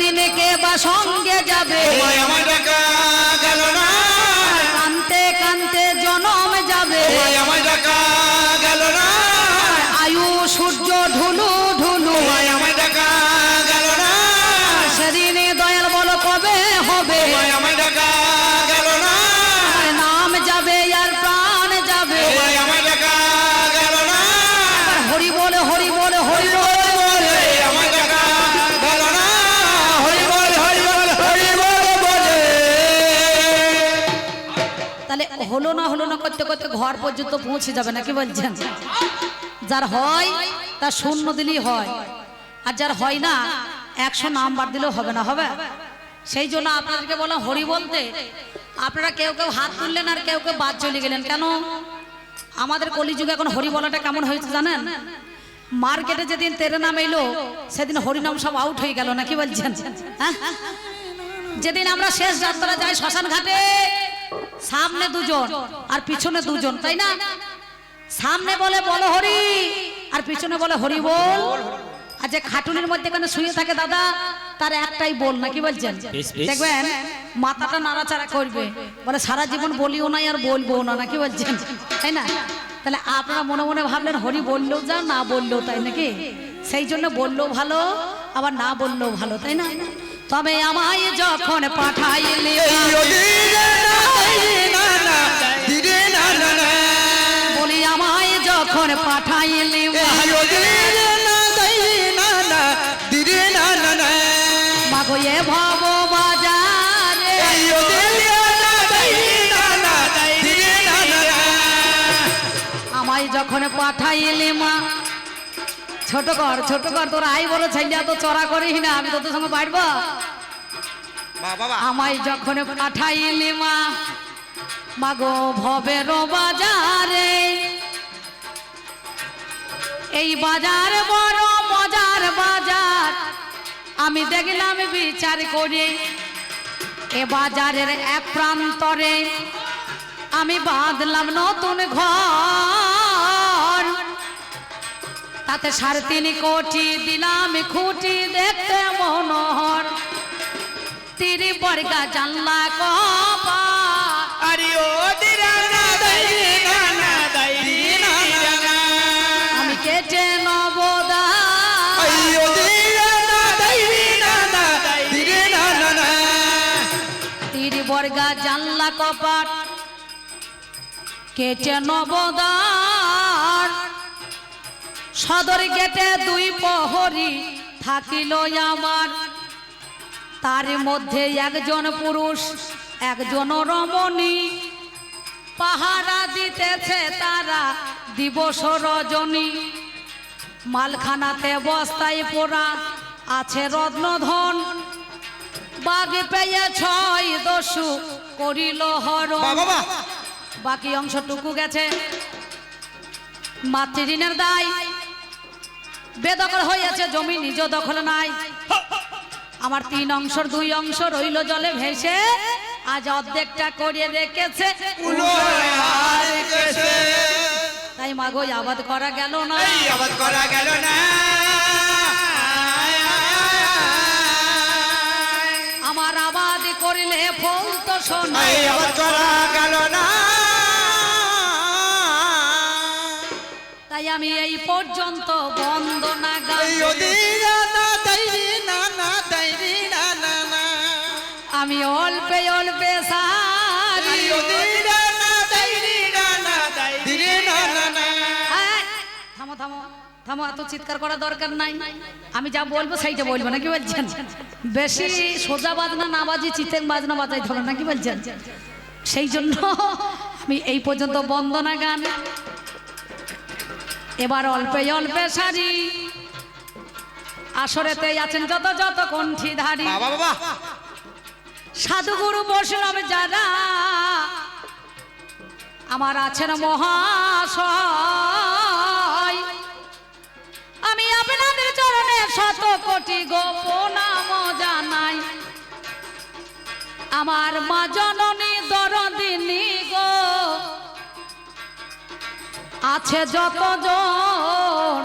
দিনে কে বা সঙ্গে যাবে? আমার ডাকা। হলো না হলো না করতে করতে ঘর পর্যন্ত পৌঁছে যাবে না কি বলছেন? যার হয়, তার শূন্য দিলেই হয়। আর যার হয় না, একশো নাম্বার দিলেও হবে না, হবে? সেই জন্য আপনাদেরকে বলা হরি বলতে, আপনারা কেউ কেউ হাত তুললেন আর কেউ কেউ বাদ চলে গেলেন। কেন? আমাদের কলিযুগে এখন হরি বলাটা কেমন হয়েছে জানেন? মার্কেটে যেদিন তেরে নাম এলো, সেদিন হরিনাম সব আউট হয়ে গেল না কি বলছেন? হ্যাঁ? যেদিন আমরা শেষ যাত্রা যাই শ্মশান ঘাটে সামনে দুজন আর পিছনে দুজন তাই না? সামনে বলে বলো হরি আর পিছনে বলে হরি বল আর যে খাটুনির মধ্যে এখানে শুয়ে থাকে দাদা তার একটাই বল না কি বলছেন? দেখবেন মাথাটা নাড়াচাড়া করবে। বলে সারা জীবন বলিও নাই আর বলব না না কি বলছেন? তাই না? তাহলে আপনারা মনে মনে ভাবলেন হরি বললেও যা না বললেও তাই নাকি? সেই জন্য বললেও ভালো আবার না বললেও ভালো তাই না? তবে আমায় যখন পাঠাইলে যখন পাঠাইলে। মাগো এ ভব বাজারে। আমায় যখন পাঠাইলে মা ছোট কর ছোট কর তোর আই বড় ছেলে তো চড়া করিস না আমি তোদের সঙ্গে বাড়বো? আমায় যখন পাঠাইলে মা মাগো ভবের বাজারে। এই বাজার বড় মজার বাজার। আমি দেখলাম বিচার করে এ বাজারের এক প্রান্তরে। আমি বাঁধলাম নতুন ঘর। তাতে সাড়ে তিন কোটি দিলাম, খুঁটি দেখতে মনোহর। তিরি বর্গা জানলা কপা কেটে নবদার সদর গেটে দুই প্রহরী থাকিল আমার। তার মধ্যে একজন পুরুষ একজন রমণী। পাহারা দিতেছে তারা দিবস রজনী। মালখানাতে বস্তায় পোড়া আছে রত্নধন। বাঘ পেয়ে ছয় দস্যু করিল বাহ, বাহ। বাকি অংশটুকু গেছে। মাতৃঋণের দায়। বেদখল হয়েছে জমি নিজ দখল নাই। আমার তিন অংশর দুই অংশ রইল জলে ভেসে। আজ অর্ধেকটা করিয়ে রেখেছে। তাই মাগো আবাদ করা গেল না। আবাদ করা গেল না। আমার আবাদ করিলে ফল তো শোনা। আবাদ করা গেল না। তাই আমি এই পর্যন্ত বন্দনা। আমি অল্পে অল্পে সারি। থামো থামো থামো এত চিৎকার করা দরকার নাই। আমি যা বলব সেইটা বলব না কি বলছেন? বেশি সোজা বাজনা না বাজি চিতেন বাজনা বাজাইতে হবে না কি বলছেন? সেই জন্য আমি এই পর্যন্ত বন্দনা গান এবার অল্পে অল্পে সারি আসরেতে আছেন যত যত কণ্ঠীধারী। সাধুগুরু বৈষ্ণব যারা আমার আছেন মহাশয়। আমি আপনাদের চরণে শত কোটি গোপনাম জানাই। আমার মা জননী আছে যতজন।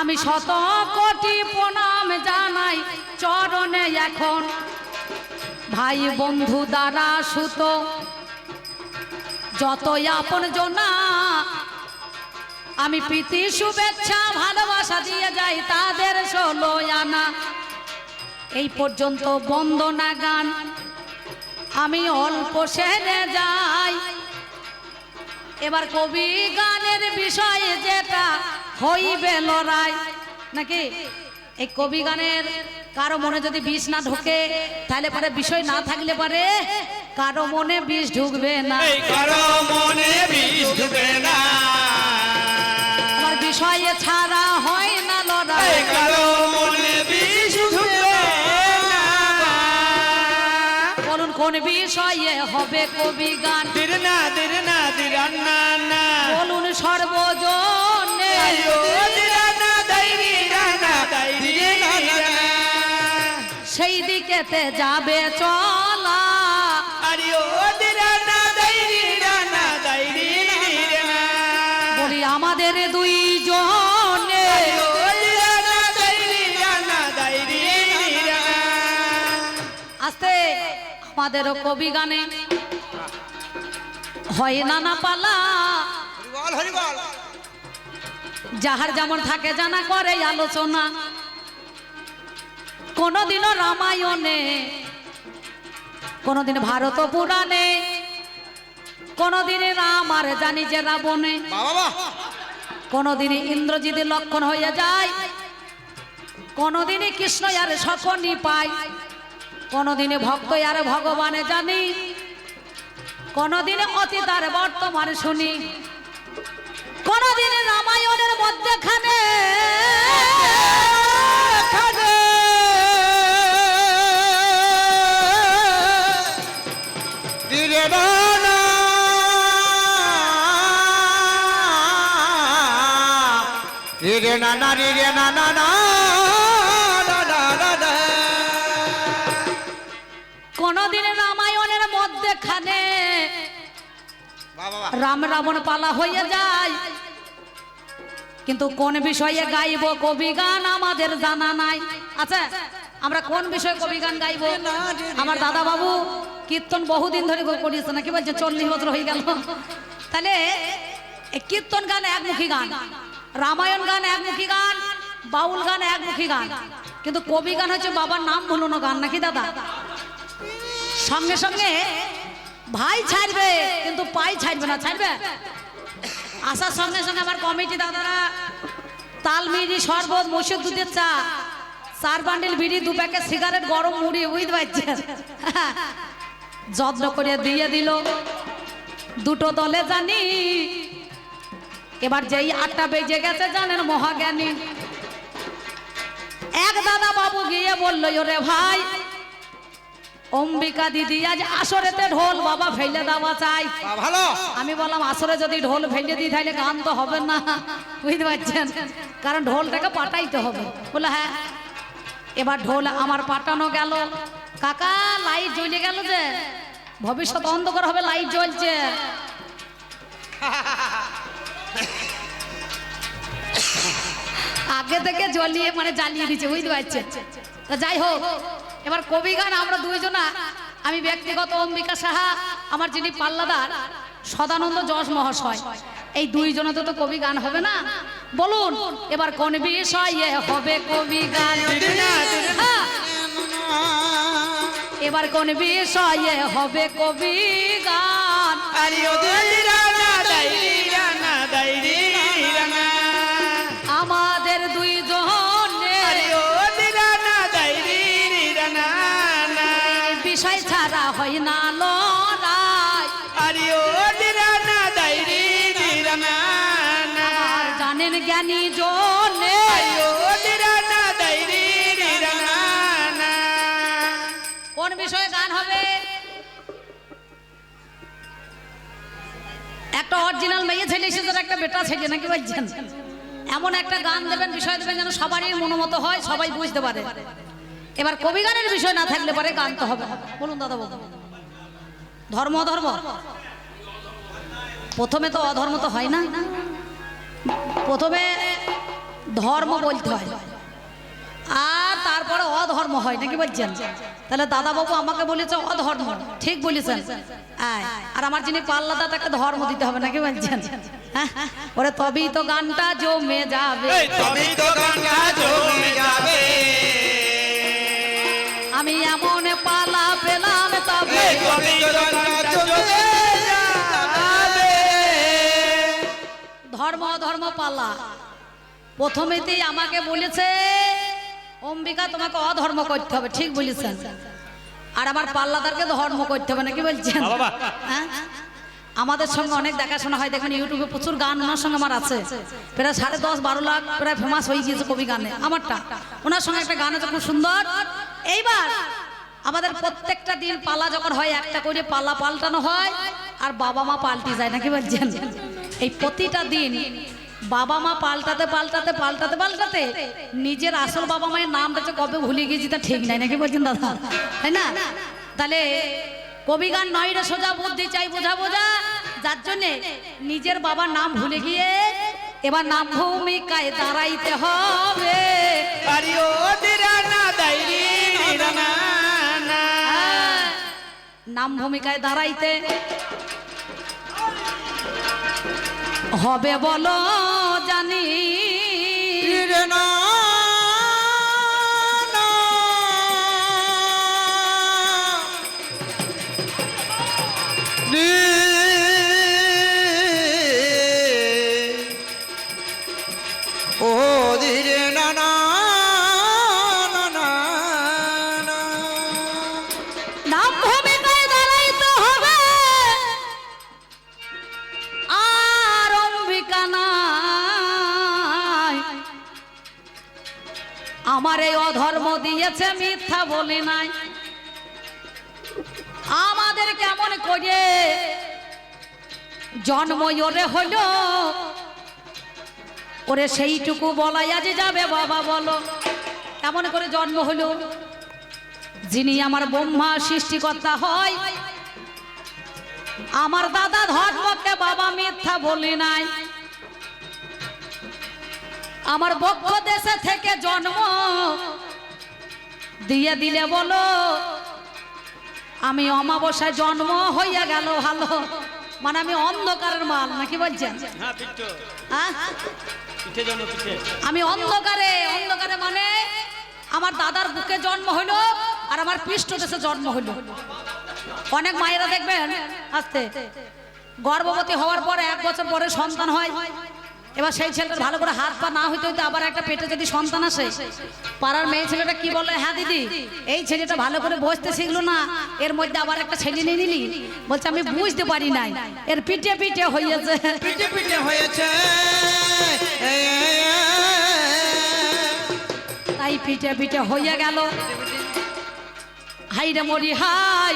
আমি শত কোটি প্রণাম জানাই চরণে এখন। ভাই বন্ধু দ্বারা সুত, যতই আপন জনা, আমি প্রীতি, শুভেচ্ছা, ভালোবাসা দিয়ে যাই তাদের ষোলো আনা। এই পর্যন্ত বন্দনা গান, আমি অল্প সেরে যাই। এবার কবি গানের বিষয়ে যেটা হইবে লড়াই। নাকি? এই কবি গানের কারও মনে যদি বিষ না ঢোকে তাহলে পরে বিষয় না থাকলে পারে কারও মনে বিষ ঢুকবে না। কারও মনে বিষ ঢুকে না। আমার বিষয়ে ছাড়া হয় না লড়াই। কারও মনে কোন বিষয়ে হবে কবি গান? দির না দির না দির না বলুন সর্বজনে। সেই দিকেতে যাবে চলা। আমাদেরও কবি গানে। হয় না না পালা যাহার যেমন থাকে জানা করে আলোচনা। কোনদিনও রামায়ণে কোনদিন ভারত পুরাণে কোনদিন রাম আর জানি যে রাবণে কোনদিন ইন্দ্রজিদের লক্ষণ হয়ে যায় কোনদিনই কৃষ্ণ আর সকনি পায়। কোনদিনে ভক্ত আর ভগবানে জানি, কোনদিনে অতীত আর বর্তমান শুনি। কোনদিনে রামায়ণের মধ্যেখানে দিরে না না। না দিরে না না না না। কোনদিনে রামায়ণের মধ্যেখানে রাম রাবণ পালা হয়ে যায়। কিন্তু কোন বিষয়ে গাইব কবি গান আমাদের জানা নাই। আচ্ছা আমরা কোন বিষয়ে কবি গান গাইব? আমার দাদা বাবু কীর্তন বহুদিন ধরে করিয়েছে না কি বলছে চল্লিশ বছর হয়ে গেল? তাহলে কীর্তন গান একমুখী গান রামায়ণ গান একমুখী গান বাউল গান একমুখী গান। কিন্তু কবি গান হচ্ছে বাবার নাম ভুলানো গান নাকি দাদা? সঙ্গে সঙ্গে ভাই ছাড়বে, কিন্তু পাই ছাড়বে না, ছাড়বে? আসার সঙ্গে সঙ্গে আমার কমিটি দাদারা তালমিরি, শরবত, মসুর দুধের চা, চার বান্ডিল বিড়ি, দু প্যাকেট সিগারেট, গরম মুড়ি বুঝতে পারছেন যত্ন করে দিয়ে দিল। দুটো দলে জানি। এবার যেই আটটা বেজে গেছে, জানেন মহাজ্ঞানী। এক দাদা বাবু গিয়ে বলল, ওরে ভাই অম্বিকা দিদি আজ আসরেতে ঢোল বাবা ফেলে দেওয়া চাই। ভালো। আমি বললাম আসরে যদি ঢোল ফেলে দিই তাহলে গান তো হবে না। বুঝতে পারছেন? কারণ ঢোলটাকে পাঠাইতে হবে। বলে হ্যাঁ এবার ঢোল আমার পাঠানো গেল। কাকা লাইট জ্বলে গেল যে। ভবিষ্যৎ অন্ধকার হবে লাইট জ্বলছে। আগে থেকে জ্বলিয়ে মানে জ্বালিয়ে দিচ্ছে বুঝতে পারছেন? তা যাই হোক এবার কবি গান আমরা দুইজনা আমি ব্যক্তিগত অম্বিকা সাহা আমার যিনি পাল্লাদার সদানন্দ যশ মহাশয়। এই দুইজনে তো কবি গান হবে না? বলুন এবার কোন বিষয়ে হবে কবি গান? হ্যাঁ, এবার কোন বিষয়ে হবে কবি গান? জ্ঞানী জনে। কোন বিষয়ে গান হবে? একটা অরিজিনাল মেয়ে ছেলে আর একটা বেটা ছেলে নাকি বলছেন এমন একটা গান দেবেন বিষয় দেবেন যেন সবারই মনোমত হয় সবাই বুঝতে পারে। এবার কবি গানের বিষয় না থাকলে পরে গান তো হবে। বলুন দাদা বলুন। ধর্ম ধর্ম প্রথমে তো অধর্ম তো হয় না। প্রথমে ধর্ম বলতে হয়। আর তারপরে অধর্ম হয় নাকি বলছেন? তাহলে দাদা বাবু আমাকে বলেছে অধর্ম। ঠিক বলেছেন। আর আমার যিনি পাল্লাদা তাকে ধর্ম দিতে হবে নাকি বলছেন? হ্যাঁ? ওরে তবেই তো গানটা জমে যাবে। তবেই তো গঙ্গা জমে যাবে। আমি এমন পালা পাল্লা প্রথমেতেই আমাকে বলেছে অম্বিকা তোমাকে অধর্ম করতে হবে। ঠিক বলেছেন। আর আমার পাল্লাদারকে ধর্ম করতে হবে নাকি বলছেন? হ্যাঁ? আমাদের সঙ্গে অনেক দেখাশোনা হয়। দেখুন ইউটিউবে প্রচুর গান ওনার সঙ্গে আমার আছে। প্রায় সাড়ে দশ বারো লাখ প্রায় ফেমাস হয়ে গিয়েছে কবি গানে। আমারটা। ওনার সঙ্গে একটা গান আছে খুব সুন্দর। এইবার আমাদের প্রত্যেকটা দিন পালা যখন হয় একটা করে পালা পাল্টানো হয় আর বাবা মা পাল্টে যায় নাকি বলছেন? এই প্রতিটা দিন বাবা মা পাল্টাতে পাল্টাতে পাল্টাতে পাল্টাতে। নিজের আসল বাবা মায়ের নামটা কবে ভুলে গিয়েছি তা ঠিক নাই নাকি বলছেন দাদা? তাই না? তাহলে কবি গান নয় রে সোজা বুদ্ধি চাই বোঝা বোঝা। যার জন্যে নিজের বাবার নাম ভুলে গিয়ে এবার নাম ভূমিকায় দাঁড়াইতে হবে। নাম ভূমিকায় দাঁড়াইতে হবে বলো। জানি। নিরানা দিয়েছে মিথ্যা বলি নাই। আমাদের কেমন করে জন্ম ওরে হলো? ওরে সেইটুকু বলাই আজ যাবে বাবা বলো। কেমন করে জন্ম হলো? যিনি আমার ব্রহ্মা সৃষ্টিকর্তা হয়, আমার দাদা ধর্মকে বাবা মিথ্যা বলি নাই। আমার বক্ষ দেশে থেকে জন্ম দিয়ে দিলে বলো আমি অমাবস্যায় জন্ম হইয়া গেল ভালো। মানে আমি অন্ধকারের মাল নাকি বলছেন? হ্যাঁ হ্যাঁ? আমি অন্ধকারে অন্ধকারে মানে আমার দাদার বুকে জন্ম হইল আর আমার পৃষ্ঠ দেশে জন্ম হইল। অনেক মায়েরা দেখবেন আস্তে গর্ভবতী হওয়ার পরে এক বছর পরে সন্তান হয় এবার সেই ছেলেটা ভালো করে হাত পা না হইতে হইতে আবার একটা পেটে যদি সন্তান আসে পাড়ার মেয়ে ছেলেটা কি বলে হ্যাঁ দিদি এই ছেলেটা ভালো করে বসতে শিখলো না এর মধ্যে আবার একটা ছেলে নিয়ে নিলি? বলছে আমি বুঝতে পারি নাই এর পিঠে পিঠে হইয়াছে। পিঠে পিঠে হয়েছে। তাই পিঠে পিঠে হইয়া গেল। হাই রে মরি হাই।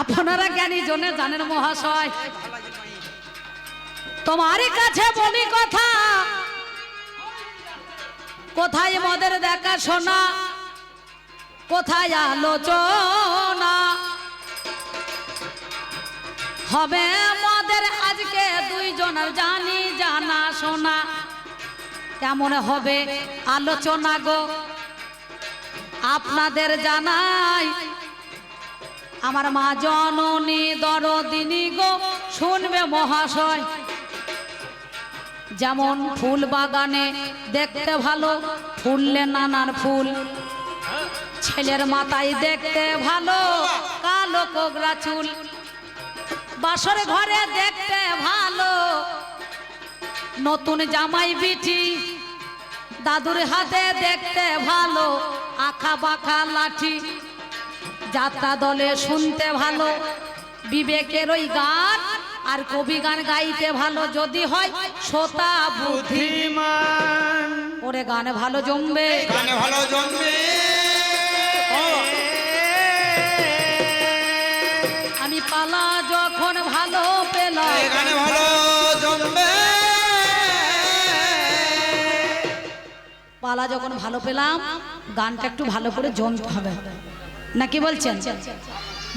আপনারা জ্ঞানী জনে জানেন মহাশয় তোমারই কাছে বলি কথা। কোথায় মদের দেখা শোনা? কোথায় আলোচনা? হবে মদের আজকে দুইজনের জানি, জানা, শোনা। কেমন হবে আলোচনা গো? আপনাদের জানাই। আমার মা জননী দরদিনী গো, শুনবে মহাশয়। যেমন ফুল বাগানে দেখতে ভালো, ফুললে নানার ফুল। ছেলের মাথায় দেখতে ভালো, কালো কোগরা চুল। বাসর ঘরে দেখতে ভালো। নতুন জামাই বিটি দাদুর হাতে দেখতে ভালো, আখা বাখা লাঠি। যাত্রা দলে শুনতে ভালো, বিবেকের ওই গান। আর কবি গান গাইতে ভালো যদি হয় শ্রোতা বুদ্ধি। বুদ্ধিমান। ওরে গানে ভালো জমবে। গানে ভালো জমবে। আমি পালা যখন ভালো পেলাম। গানে ভালো জন্মে পালা যখন ভালো পেলাম গানটা একটু ভালো করে জমতে হবে। নাকি বলছেন?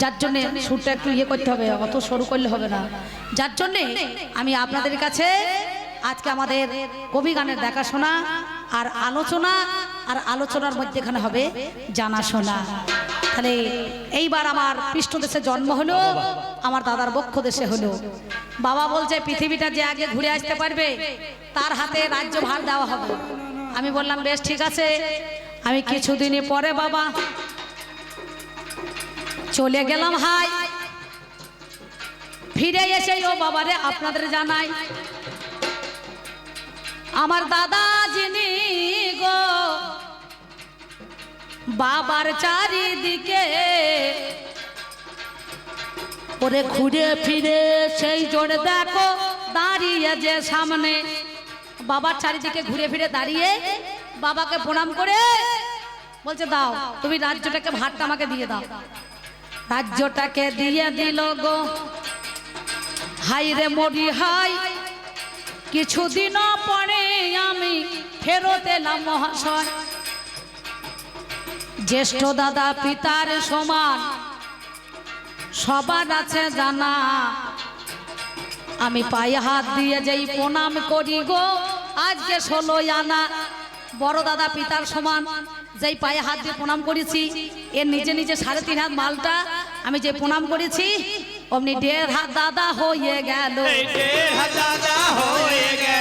যার জন্যে সুরটা একটু ইয়ে করতে হবে, অত সরু করলে হবে না। যার জন্যে আমি আপনাদের কাছে আজকে আমাদের কবি গানের দেখাশোনা আর আলোচনা, আর আলোচনার মধ্যে এখানে হবে জানাশোনা। তাহলে এইবার আমার পৃষ্ঠদেশে জন্ম হলো, আমার দাদার বক্ষ দেশে হলো। বাবা বলছে, পৃথিবীটা যে আগে ঘুরে আসতে পারবে, তার হাতে রাজ্য ভার দেওয়া হবে। আমি বললাম, বেশ ঠিক আছে। আমি কিছুদিনই পরে বাবা চলে গেলাম, হাই। ফিরে এসে ও বাবারে আপনাদের জানাই। আমার দাদা যিনি গো, বাবার চারিদিকে, ওরে ঘুরে ফিরে সেই জোরে দেখো দাঁড়িয়ে যে সামনে। বাবার চারিদিকে ঘুরে ফিরে দাঁড়িয়ে বাবাকে প্রণাম করে বলছে, দাও, তুমি রাজ্যটাকে ভাতটা আমাকে দিয়ে দাও। রাজ্যটাকে দিয়ে দিল গো। হাই রে মরি হাই কিছুদিন পরে আমি ফেরত এলাম মহাশয়। জ্যেষ্ঠ দাদা পিতার সমান, সবার আছে জানা। আমি পায়ে হাত দিয়ে যেই প্রণাম করি গো, আজকে ষোলো আনা, বড় দাদা পিতার সমান। যেই পায়ে হাত দিয়ে প্রণাম করেছি, এর নিজে নিজে সাড়ে তিন হাত মালটা আমি যে প্রণাম করেছি, অমনি দেড় হাত দাদা হয়ে গেল। হাজার হয়ে